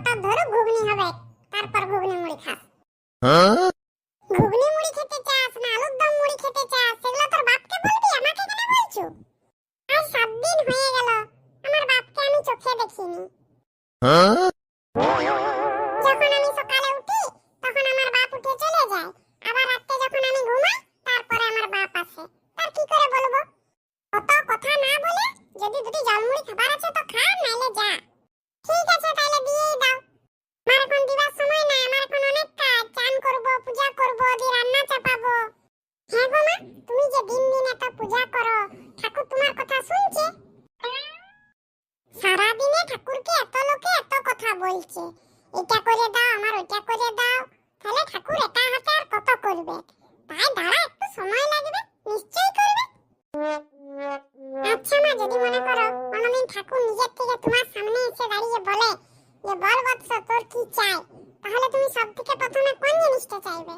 হঠাৎ ধরো ঘুগনি হবে তারপর ঘুগনি মুড়ি খাস ঘুগনি মুড়ি খেতে চাস না আলুর দম মুড়ি খেতে চাস সেগুলো তোর বাপকে বলবি? আমাকে কেন বলছো? আজ সাত দিন হয়ে গেল আমার বাপকে আমি চোখে দেখিনি। যখন আমি সকালে উঠি তখন আমার বাপ উঠে চলে যায়। আবার রাতে যখন আমি ঘুমাই তারপরে আমার বাপ আসে। তার কি করে বলব? অত কথা না বলে যদি দুটি জলমুড়ি খাবার আছে তো খা নাইলে যা ঠিক আছে তাহলে দিয়েই দাও আমার এখন দিবার সময় নাই আমার এখন অনেক কাজ চান করব পূজা করব দি রান্না চাপাবো হ্যাঁ গো মা তুমি যে দিন দিন এত পূজা করো। ঠাকুর তোমার কথা শুনছে? সারা দিনে ঠাকুরকে এত লোকে এত কথা বলছে। এটা করে দাও, আমার ওইটা করে দাও। তাহলে ঠাকুর একা হাতে আর কত করবে? তাই দাঁড়া, একটু সময় লাগবে, নিশ্চয়ই করবে। আচ্ছা মা, যদি মনে করো কোনোদিন ঠাকুর নিজের থেকে তোমার সামনে এসে দাঁড়িয়ে বলে যে, বল বৎস, তোর কি চাই? তাহলে তুমি সব থেকে প্রথমে কোন জিনিসটা চাইবে?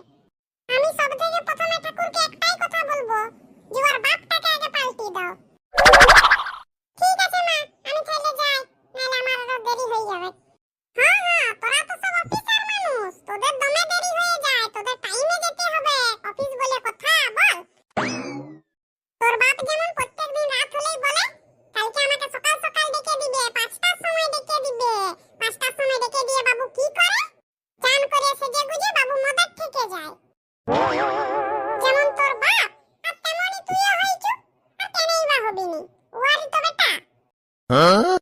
যায়। যেমন তোর বাপ, আর তেমনই তুইও হইছু আর কেনই বা হবিনি। ওয়ারি তো বেটা। হ্যাঁ?